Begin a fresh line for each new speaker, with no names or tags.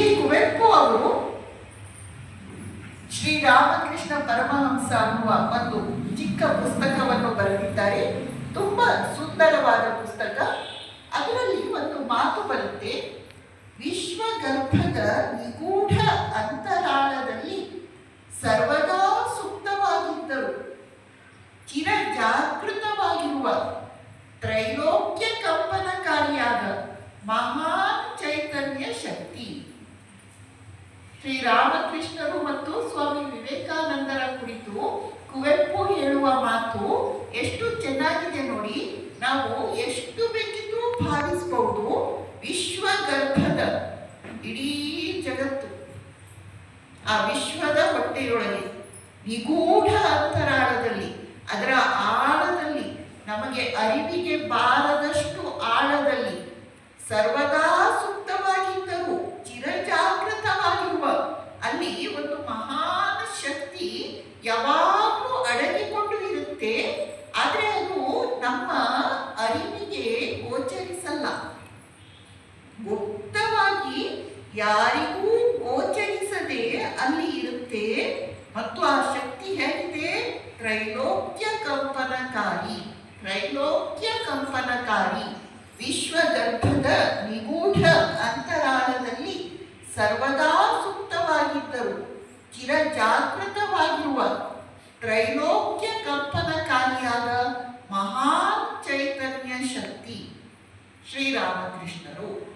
ಈ ಕುವೆಂಪು ಅವರು. ಶ್ರೀರಾಮಕೃಷ್ಣ ಪರಮಹಂಸ ಅನ್ನುವ ಒಂದು ಚಿಕ್ಕ ಪುಸ್ತಕವನ್ನು ಬರೆದಿದ್ದಾರೆ. ತುಂಬಾ ಸುಂದರವಾದ ಪುಸ್ತಕ. ಅದರಲ್ಲಿ ಒಂದು ಮಾತು ಬರುತ್ತೆ. ವಿಶ್ವಗರ್ಭದ ನಿಗೂಢ ಅಂತರಾಳದಲ್ಲಿ ಸರ್ವದಾ ಸುಪ್ತವಾಗಿದ್ದರು. ಚಿರ ಜಾಗೃತವಾಗಿರುವ ತ್ರೈಲೋಕ್ಯ ಕಂಪನಕಾರಿಯಾದ ಮಹಾನ್ ಚೈತನ್ಯ ಶಕ್ತಿ. ಶ್ರೀರಾಮಕೃಷ್ಣರು ಮತ್ತು ಸ್ವಾಮಿ ವಿವೇಕಾನಂದರ ಕುರಿತು ಕುವೆಂಪು ಹೇಳುವ ಮಾತು ಎಷ್ಟು ಚೆನ್ನಾಗಿದೆ ನೋಡಿ. ನಾವು ಎಷ್ಟು ಬೇಕಿದ್ರೂ ಭಾವಿಸಬಹುದು ವಿಶ್ವಗರ್ಭದ ಇಡೀ ಜಗತ್ತು, ಆ ವಿಶ್ವದ ಹೊಟ್ಟೆಯೊಳಗೆ ನಿಗೂಢ ಅಂತರಾಳದಲ್ಲಿ, ಅದರ ಆಳದಲ್ಲಿ, ನಮಗೆ ಅರಿವಿಗೆ ಬಾರದಷ್ಟು ಆಳದಲ್ಲಿ, ಸರ್ವದಾ ಸುಪ್ತವಾಗಿದ್ದರು ಚಿರಜಾಗೃತವಾಗಿರುವ ಅಲ್ಲಿ ಒಂದು ಮಹಾನ್ ಶಕ್ತಿ ಯಾವಾಗಲೂ ಅಡಗಿಕೊಂಡು ಇರುತ್ತೆ, ಆದರೆ ಅದು ನಮ್ಮ ಅರಿವಿಗೆ ಗೋಚರಿಸಲ್ಲ. ಗುಪ್ತವಾಗಿ ಯಾರಿಗೂ ಗೋಚರಿಸದೆ ಅಲ್ಲಿ ಇರುತ್ತೆ. ಮತ್ತು ಆ ಶಕ್ತಿ ಹೇಗಿದೆ? ತ್ರೈಲೋಕ್ಯ ಕಂಪನಕಾರಿ ತ್ರೈಲೋಕ್ಯ ಕಂಪನಕಾರಿ, ವಿಶ್ವಗರ್ಭದ ನಿಗೂಢ ಅಂತರಾಳದಲ್ಲಿ ಸರ್ವದಾ ಸೂಕ್ತವಾಗಿದ್ದರು ಚಿರ ಶ್ರೀರಾಮಕೃಷ್ಣರು.